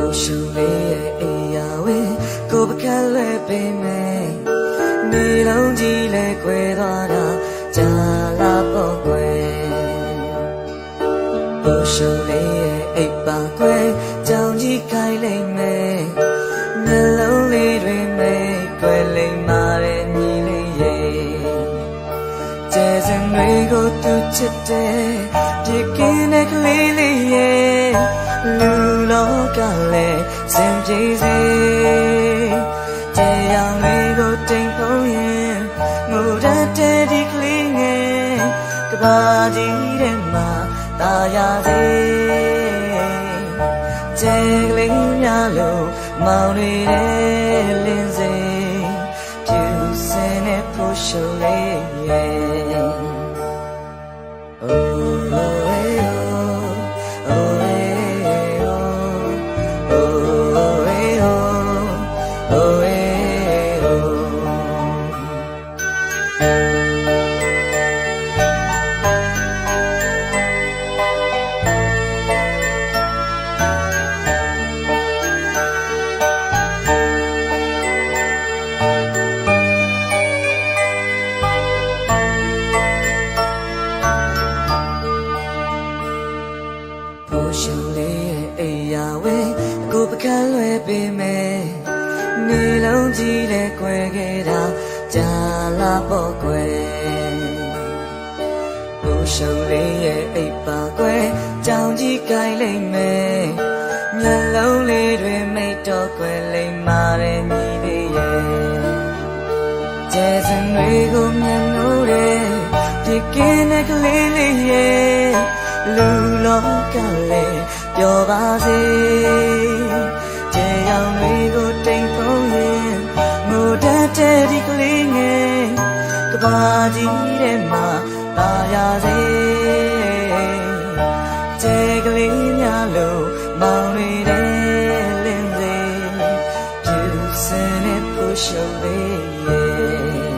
ocean လေးရဲ့အေးရဝဲကိုပကက်လွယ်ပေမယ်နေလုံးကြီးလဲခွဲသွားတာကြာလာပေါ့ကွယ် ocean လေးရဲ့အိပ်ပါကွယ်ကြောင်ကြီးခိုင်လိမ့်မယ်နှလုံးလေးတွေမိတ်ကွယ်လိမ့်မာတယ်မြည်လေးရဲ့ကျဲစံတွေကိုသူချစ်တယ်ဒီကင်းတဲ့ကလေးလေးရဲ့ ကလည်းစင်ကြည်စေကျေရောင်လေးကိုတိမ်ဖုံးရင်ငိုတတ်တဲ့ဒီကလေးငယ်ကဘာကြီးတဲ့မှာตาရစေကျေကလေးများလို့မောင်တွေတဲ့လင်းစေပြူစင်တဲ့ဖို့ရှုံးလေးရဲ့ Oh, oh, ဖိုးရှုံလေးရဲ့အိယာဝဲအခုပကန်းလွယ်ပေးမယ်နေလုံးကြီးလဲကွယ်ခဲ့တာကြာလာပေါ့ကွယ်ဖိုးရှုံလေးရဲ့အိပ်ပါကွယ်ကြောင်ကြီးကိုင်းလိုက်မယ်မျက်လုံးလေးတွေမိတ်တော့ကွယ်လိမ့်မာတဲ့ညီလေးရဲ့ကျဲစင်တွေကိုမျက်နှိုးတဲ့ဒီကင်းတဲ့ကလေးလေးရဲ့ လူလောကလည်းပျော်ပါစေကျေရောင်တွေကိုတိမ်ဖုံးရင်ငိုတတ်တဲ့ဒီကလေးငယ်ကဘာကြီးတဲ့မှာตาရစေကျေကလေးများလို့မောင်တွေတဲ့လင်းစေပြူစင်တဲ့ပူရှုံလေး